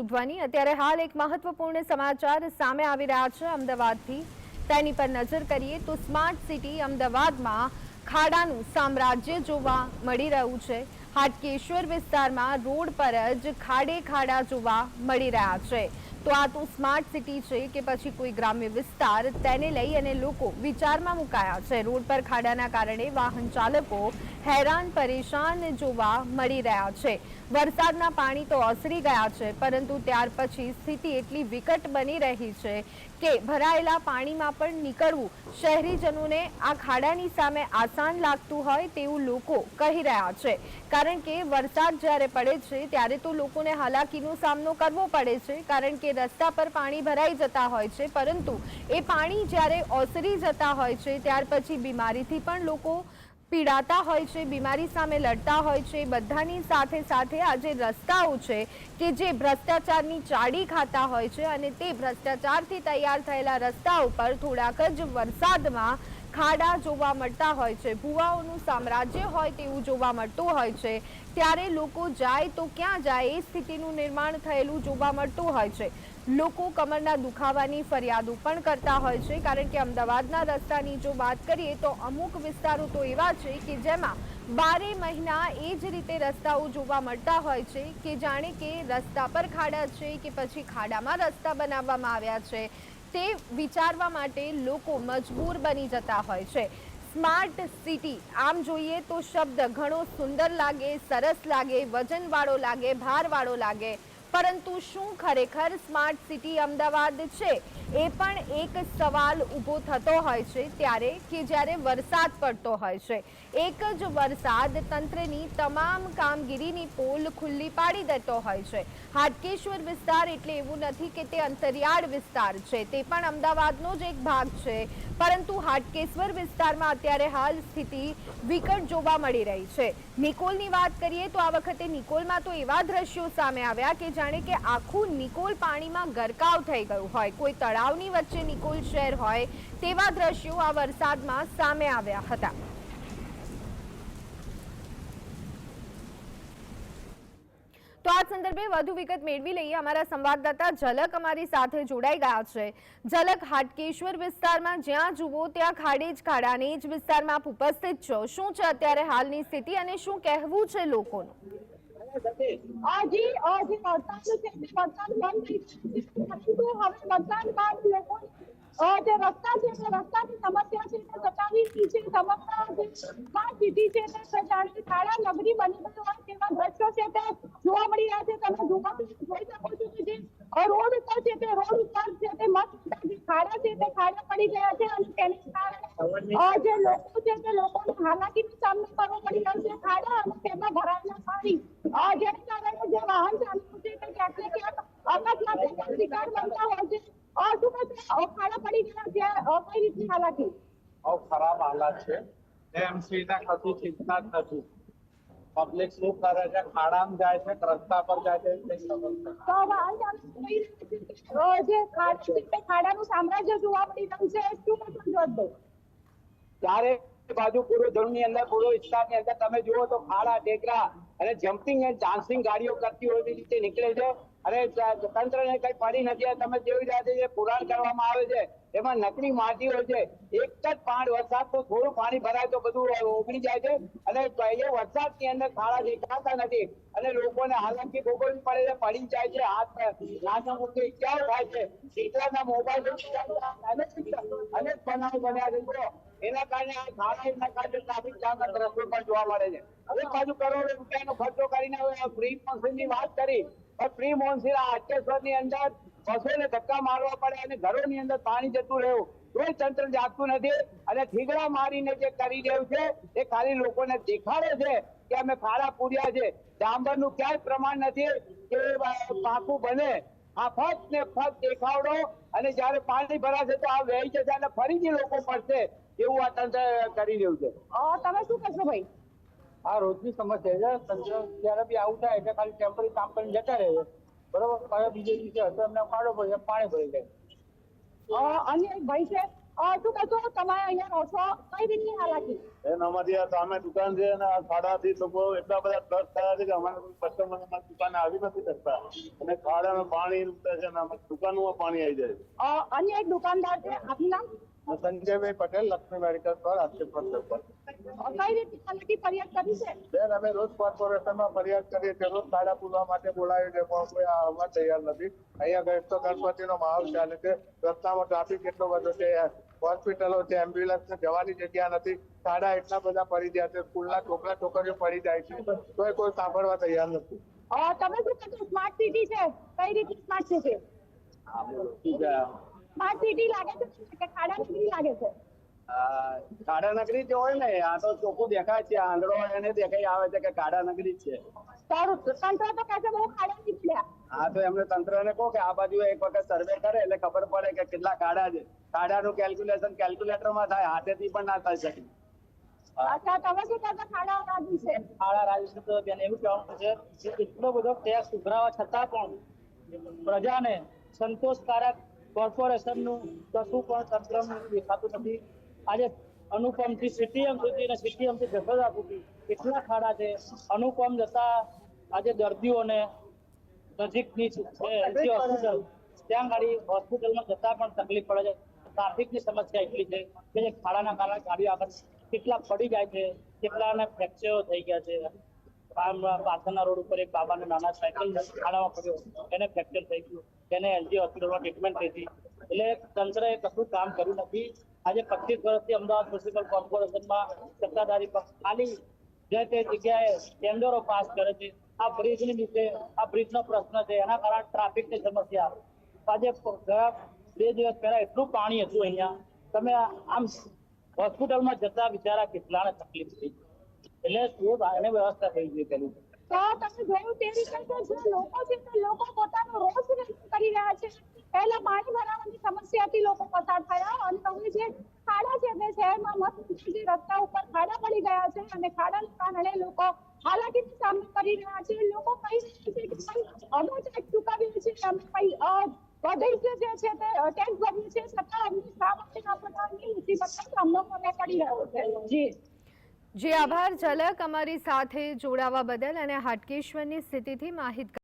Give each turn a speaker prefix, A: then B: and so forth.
A: ઉધવાની અત્યારે હાલ એક મહત્વપૂર્ણ સમાચાર સામે આવી રહ્યા છે અમદાવાદથી. તેની પર નજર કરીએ તો સ્માર્ટ સિટી અમદાવાદમાં ખાડાનું સામ્રાજ્ય જોવા મળી રહ્યું છે. હાટકેશ્વર વિસ્તારમાં રોડ પર જ ખાડે ખાડા જોવા મળી રહ્યા છે. તો આ તો સ્માર્ટ સિટી છે કે પછી કોઈ ગ્રામ્ય વિસ્તાર, તેને લઈ અને લોકો વિચારમાં મુકાયા છે. રોડ પર ખાડાના કારણે વાહન ચાલકો હેરાન, પરેશાન જોવા મળી રહ્યા છે. વરસાદના પાણી તો ઓસરી ગયા છે, પરંતુ ત્યાર પછી સ્થિતિ એટલી વિકટ બની રહી છે કે ભરાયેલા પાણીમાં પણ નીકળવું શહેરીજનોને આ ખાડાની સામે આસાન લાગતું હોય તેવું લોકો કહી રહ્યા છે. કારણ કે વરસાદ જ્યારે પડે છે, ત્યારે તો લોકોને હાલાકીનો સામનો કરવો પડે છે, કારણ કે રસ્તા પર પાણી ભરાઈ જતા હોય છે, પરંતુ એ પાણી જ્યારે ઓસરી જતા હોય છે, ત્યાર પછી બીમારીથી પણ લોકો પીડાતા હોય છે, બીમારી સામે લડતા હોય છે, બધાની સાથે સાથે આ જે રસ્તાઓ છે કે જે ભ્રષ્ટાચારની ચાડી ખાતા હોય છે અને તે ભ્રષ્ટાચારથી તૈયાર થયેલા રસ્તા ઉપર થોડાક જ વરસાદમાં ખાડા જોવા મળતા હોય છે. ભૂવાઓનું સામ્રાજ્ય હોય તેવું જોવા મળતું હોય છે. ત્યારે લોકો જાય તો ક્યાં જાય એ સ્થિતિનું નિર્માણ થયેલું જોવા મળતું હોય છે. લોકો કમરના દુખાવાની ફરિયાદો પણ કરતા હોય છે. કારણ કે અમદાવાદના રસ્તાની જો વાત કરીએ તો અમુક વિસ્તારો તો એવા છે કે જેમાં બારે મહિના એ જ રીતે રસ્તાઓ જોવા મળતા હોય છે કે જાણે કે રસ્તા પર ખાડા છે કે પછી ખાડામાં રસ્તા બનાવવામાં આવ્યા છે. તે વિચારવા માટે લોકો મજબૂર બની જતા હોય છે. સ્માર્ટ સિટી આમ જોઈએ તો શબ્દ ઘણો સુંદર લાગે, સરસ લાગે, વજનવાળો લાગે, ભારવાળો લાગે. પરંતુ શું ખરેખર સ્માર્ટ સિટી અમદાવાદ છે? એ પણ એક સવાલ ઊભો થતો હોય છે ત્યારે કે જ્યારે વરસાદ પડતો હોય છે. એક જ વરસાદ તંત્રની તમામ કામગીરીની પોલ ખુલ્લી પાડી દેતો હોય છે. હાટકેશ્વર વિસ્તાર એટલે એવું નથી કે તે અંતરિયાળ વિસ્તાર છે, તે પણ અમદાવાદનો જ એક ભાગ છે. પરંતુ હાટકેશ્વર વિસ્તારમાં અત્યારે હાલ સ્થિતિ વિકટ જોવા મળી રહી છે. નિકોલની વાત કરીએ તો આ વખતે નિકોલમાં તો એવા દ્રશ્યો સામે આવ્યા કે જાણે કે આખું નિકોલ પાણીમાં ગરકાવ થઈ ગયું હોય. કોઈ તળાવની વચ્ચે નિકોલ શહેર હોય તેવા દ્રશ્યો આ વરસાદમાં સામે આવ્યા હતા. તો આ સંદર્ભે વધુ વિગત મેળવી લઈએ. અમારા સંવાદદાતા ઝલક અમારી સાથે જોડાઈ ગયા છે. ઝલક હાટકેશ્વર વિસ્તારમાં જ્યાં જુઓ ત્યાં ખાડે જ ખાડાને જ વિસ્તારમાં આપ ઉપસ્થિત છો. શું છે અત્યારે હાલની સ્થિતિ અને શું કહેવું છે લોકોનું?
B: હજી હજી વરસાદ છે તે વરસાદ બંધ થઈ ગયો છે. પરંતુ હવે વરસાદ બાદ લોકો અ, જે રસ્તા છે તે રસ્તાની સમસ્યા છે તે સતાવી રહી છે સમગ્ર જે સ્માર્ટ સિટી છે તે જાણે ખાડા નગરી બની ગઈ હોય તેવા દ્રશ્યો છે તે જોવા મળી રહ્યા છે તમે જોવા જોઈ શકો છો કે જે અ, રોડ ઉપર છે તે રોડ ઉપર છે તે મસ્ત જે ખાડા છે તે ખાડા પડી ગયા છે અને તેને કારણે અ, જે લોકો છે તે લોકોને હાલાકીનો સામનો કરવો પડી રહ્યો છે ખાડા અને તેમાં ભરાયેલા પાણી અ, જેને કારણે જે વાહન ચાલકો છે તે ક્યાંક ને ક્યાંક અકસ્માતનો શિકાર બનતા હોય છે અ, શું કહેશો? અ, ખાડા પડી ગયા છે કઈ રીતની હાલાકી
C: બહુ ખરાબ હાલત છે એમસી કશું ચિંતા જ નથી પબ્લિક શું કરે છે ખાડામાં જાય છે રસ્તા પર જાય છે
B: જે ખાડાનું સામ્રાજ્ય જોવા મળી રહ્યું છે શું જવાબદાર
C: ચારે બાજુ પૂરો ધૂળની અંદર પૂરો વિસ્તારની અંદર તમે જુઓ તો ખાડા ટેકરા અને જમ્પિંગ એન્ડ ડાન્સિંગ ગાડીઓ કરતી હોય રીતે નીકળે છે. અને તંત્રને કઈ પડી નથી. તમે જેવી રીતે જે પુરાણ કરવામાં આવે છે, એમાં નકલી માટી હોય છે. એક જ પાણી વરસાદ તો થોડું પાણી ભરાય તો બધું ઓગળી જાય છે. અને એ વરસાદની અંદર ખાડા દેખાતા નથી. અને લોકોને હાલાકી ભોગવવી પડે છે, પડી જાય છે, હાથ નાના મોટી ક્યાં થાય છે. શીતળાના મોબાઈલ અને બનાવ બન્યા છે એના કારણે આ ખાડા કારણે ટ્રાફિક જામના દ્રશ્યો પણ જોવા મળે છે. એક બાજુ કરોડો રૂપિયાનો ખર્ચો કરીને પ્રી મોન્સૂનની વાત કરી પણ ફ્રી મોન્સૂન આ હાટકેશ્વરની અંદર બસોને ધક્કા મારવા પડે અને ઘરોની અંદર પાણી જતું રહ્યું. કોઈ તંત્ર જાગતું નથી અને ઠીગડા મારીને જે કરી રહ્યું છે, એ ખાલી લોકોને દેખાડે છે કે અમે ખાડા પૂર્યા છે. ડાંબરનું ક્યાંય પ્રમાણ નથી કે પાકું બને. આ ફક્ત ને ફક્ત દેખાવડો અને જ્યારે પાણી ભરાશે તો આ વહી જશે અને ફરીથી લોકો પડશે એવું આ તંત્ર કરી રહ્યું છે.
B: તમે શું કહેશો ભાઈ?
C: આ રોજની સમસ્યા છે તંત્ર જ્યારે બી આવું થાય એટલે ખાલી ટેમ્પરરી કામ કરીને જતા રહે છે. બરોબર? પાછા બીજે દિવસે હશે એમને કાઢો પડે પાણી ભરી જાય
B: અને ભાઈ છે શું કહેશો? તમારે અહીંયા રહો છો? કઈ રીતની હાલાકી?
D: બેન અમારી આ સામે દુકાન છે અને આ ખાડાથી લોકો એટલા બધા ત્રસ્ત થયા છે કે અમારે કસ્ટમર અમારી દુકાને આવી નથી શકતા. અને ખાડામાં પાણી ઉતરે છે અને દુકાનમાં પાણી આવી જાય છે.
B: અન્ય એક દુકાનદાર છે આપનું નામ?
D: હું સંજયભાઈ પટેલ લક્ષ્મી મેડિકલ સ્ટોર પર
B: અ, કઈ ફરિયાદ કરી છે?
D: બેન અમે રોજ કોર્પોરેશનમાં ફરિયાદ કરીએ છીએ રોજ ખાડા પૂરવા માટે બોલાવી છે પણ કોઈ આવવા તૈયાર નથી. અહીંયા ગણેશ તો ગણપતિનો માહોલ ચાલે છે રસ્તામાં ટ્રાફિક કેટલો બધો છે હોસ્પિટલો છે એમ્બ્યુલન્સ જવાની જગ્યા નથી. સાડા એટલા બધા પડી ગયા છે સ્કૂલના છોકરા છોકરીઓ પડી જાય છે તોય કોઈ સાંભળવા તૈયાર નથી.
B: તમે શું કહો સ્માર્ટ સિટી છે? કઈ રીતે સ્માર્ટ સિટી સ્માર્ટ સિટી લાગે છે કે ખાડા સિટી લાગે છે?
C: કાળા નગરી જે હોય ને આ તો ચોખ્ખું દેખાય છે આંધળો એને દેખાઈ આવે છે કે કાળા નગરી જ છે.
B: સારું તંત્ર તો કહે છે બહુ ખાડા નીકળ્યા
C: હા તો એમને તંત્રને કહો કે આ બાજુ એક વખત સર્વે કરે એટલે ખબર પડે કે કેટલા કાળા છે. કાળાનું કેલ્ક્યુલેશન કેલ્ક્યુલેટરમાં થાય હાથેથી પણ ના થઈ શકે.
B: અચ્છા તમે શું કહેશો ખાડા રાજી છે?
E: ખાડા રાજ્ય તો બેન એવું કહેવાનું છે કે એટલો બધો ટેક્સ ઉઘરાવા છતાં પણ પ્રજાને સંતોષકારક કોર્પોરેશનનું કશું પણ તંત્રનું દેખાતું નથી. આજે અનુપમથી સીટીએમ સુધી અને સીટીએમથી જસોદા સુધી એટલા ખાડા છે? અનુપમ જતા આજે દર્દીઓને નજીકની હોસ્પિટલ. ત્યાં ગાડી હોસ્પિટલમાં જતા પણ તકલીફ પડે છે. ટ્રાફિકની સમસ્યા એટલી છે કે જે ખાડાના કારણે ગાડીઓ આગળ કેટલા પડી જાય છે, કેટલાને ફ્રેક્ચરો થઈ ગયા છે. પાછળના રોડ ઉપર એક બાબાને નાના સાયકલ ખાડામાં પડ્યો. એને ફ્રેક્ચર થઈ ગયું. તેને એલજી હોસ્પિટલમાં ટ્રીટમેન્ટ થઈ હતી. એટલે તંત્રએ કશું કામ કર્યું નથી. આજે પચીસ વર્ષથી અમદાવાદ મ્યુનિસિપલ કોર્પોરેશનમાં સત્તાધારી પક્ષ ખાલી જે તે જગ્યાએ ટેન્ડરો પાસ કરે છે. આ બ્રિજની નીચે, આ બ્રિજનો પ્રશ્ન છે. એના કારણે ટ્રાફિકની સમસ્યા આજે ગયા બે દિવસ પહેલા એટલું પાણી હતું અહીંયા. તમે આમ હોસ્પિટલમાં જતા બિચારા કેટલાને તકલીફ થઈ. એટલે એ એને વ્યવસ્થા થઈ ગઈ પેલું.
B: તો તમે જોયું તે રીતે કે જે લોકો છે તે લોકો પોતાનો વ્યક્ત કરી રહ્યા છે. પહેલા પાણી ભરાવાની સમસ્યાથી લોકો પસાર થયા અને હવે જે ખાડા છે તે શહેરમાં મસ્ત જે રસ્તા ઉપર ખાડા પડી ગયા છે અને ખાડાના કારણે લોકો હાલાકીનો સામનો કરી રહ્યા છે. લોકો કહી રહ્યા છે કે અમે ટેક્સ ચૂકવીએ છીએ અમે કઈ વધુ જે છે તે ટેક્સ ભરીએ છીએ છતાં અમને શા માટે આ પ્રકારની મુસીબતનો સામનો કરવો પડી રહ્યો છે. જી.
A: જી આભાર ઝલક અમારી સાથે જોડાવા બદલ અને હાટકેશ્વરની સ્થિતિથી માહિતગાર